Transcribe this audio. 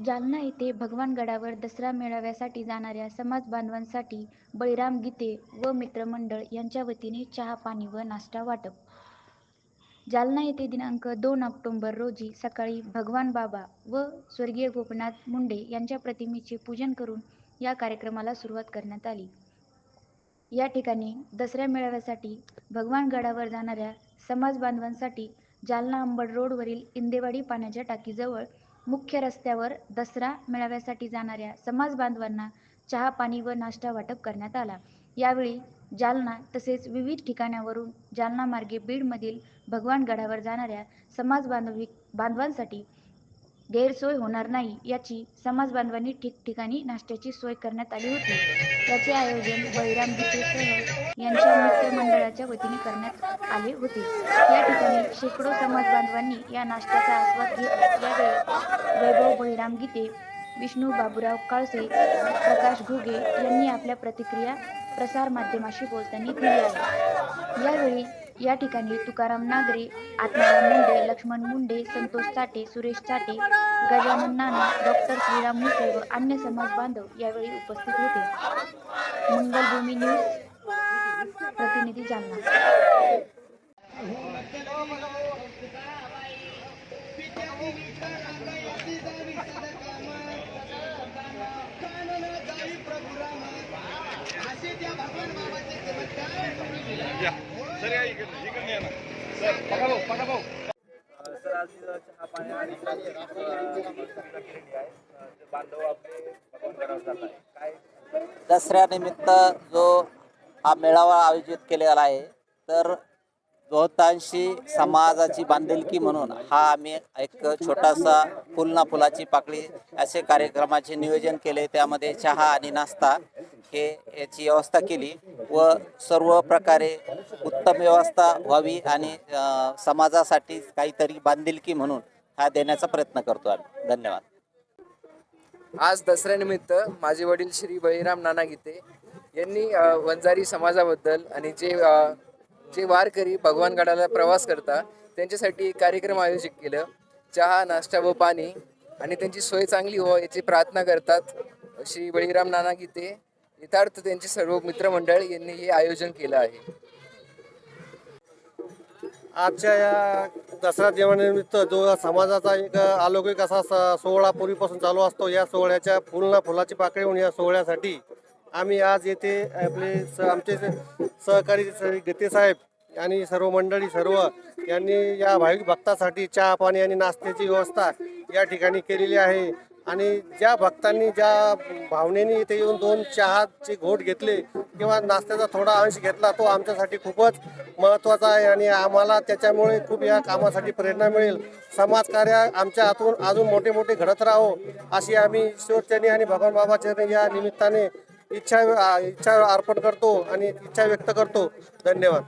जालना येथे भगवान गडावर दसरा मेळाव्यासाठी जाणाऱ्या समाज बांधवांसाठी बळीराम गीते व मित्रमंडळ यांच्या वतीने चहा पाणी व नाश्ता वाटप. जालना येथे दिनांक दोन ऑक्टोंबर रोजी सकाळी भगवान बाबा व स्वर्गीय गोपनाथ मुंडे यांच्या प्रतिमेचे पूजन करून या कार्यक्रमाला सुरुवात करण्यात आली. या ठिकाणी दसऱ्या मेळाव्यासाठी भगवानगडावर जाणाऱ्या समाज बांधवांसाठी जालना अंबड रोडवरील इंदेवाडी पाण्याच्या टाकीजवळ मुख्य रस्त्यावर दसरा मेळाव्यासाठी जाणाऱ्या समाज बांधवांना चहा पाणी व नाश्ता वाटप करण्यात आला. यावेळी जालना तसेच विविध ठिकाणावरून जालना मार्गे बीडमधील भगवान गडावर जाणाऱ्या समाज बांधवी बांधवांसाठी गैरसोय होणार नाही याची समाज बांधवांनी ठिकठिकाणी नाश्त्याची सोय करण्यात आली होती. त्याचे आयोजन बळीराम गीतेसह यांच्या मित्रमंडळाच्या वतीने करण्यात आले होते. या ठिकाणी शेकडो समाज बांधवांनी या नाश्त्याचा आस्वाद घेत यावेळी वैभव बळीराम गीते विष्णू बाबूराव काळसे प्रकाश घुगे यांनी आपल्या प्रतिक्रिया प्रसार माध्यमाशी बोलताना दिली आहे. यावेळी या ठिकाणी तुकाराम नागरे आत्माराम मुंडे लक्ष्मण मुंडे संतोष चाटे सुरेश चाटे गजानन नाना डॉक्टर श्रीराम मुसळ व अन्य समाज बांधव यावेळी उपस्थित होते. मंगलभूमी न्यूज प्रतिनिधी जालना. सर आज चहा पाणी आणि बांधव आपले भगवान काय दसऱ्यानिमित्त जो हा मेळावा आयोजित केलेला आहे तर बहुतांशी समाजाची बांधिलकी म्हणून हा आम्ही एक छोटासा फुल ना फुलाची पाकळी असे कार्यक्रमाचे नियोजन केले. त्यामध्ये चहा आणि नाश्ता हे याची व्यवस्था केली व सर्व प्रकारे उत्तम व्यवस्था व्हावी आणि समाजासाठी काहीतरी बांधिलकी म्हणून हा देण्याचा प्रयत्न करतो आम्ही. धन्यवाद. आज दसऱ्यानिमित्त माझे वडील श्री बळीराम नाना गीते यांनी वंजारी समाजाबद्दल आणि जे जे वारकरी भगवानगडाला प्रवास करता त्यांच्यासाठी एक कार्यक्रम आयोजित केलं. चहा नाश्ता व पाणी आणि त्यांची सोय चांगली हो याची प्रार्थना करतात श्री बळीराम नाना गीते यथार्थ त्यांचे सर्व मित्रमंडळ यांनी हे आयोजन केलं आहे. आजच्या या दसरा जेवणानिमित्त जो समाजाचा एक अलौकिक असा स- सोहळा पूर्वीपासून चालू असतो या सोहळ्याच्या फुलना फुलाची पाकळी होऊन या सोहळ्यासाठी आम्ही आज येथे आपले स आमचे सहकारी स- साहेब आणि सर्व मंडळी सर्व यांनी या भाविक भक्तासाठी चहा पाणी आणि नाश्त्याची व्यवस्था या ठिकाणी केलेली आहे. आणि ज्या भक्तांनी ज्या भावनेने इथे येऊन दोन चहाचे घोट घेतले किंवा नाश्त्याचा थोडा अंश घेतला तो आमच्यासाठी खूपच महत्त्वाचा आहे आणि आम्हाला त्याच्यामुळे खूप या कामासाठी प्रेरणा मिळेल. समाजकार्य आमच्या हातून अजून मोठे मोठे घडत राहो अशी आम्ही ईश्वरचरणी आणि भगवान बाबाचरणी या निमित्ताने इच्छा इच्छा अर्पण करतो आणि इच्छा व्यक्त करतो. धन्यवाद.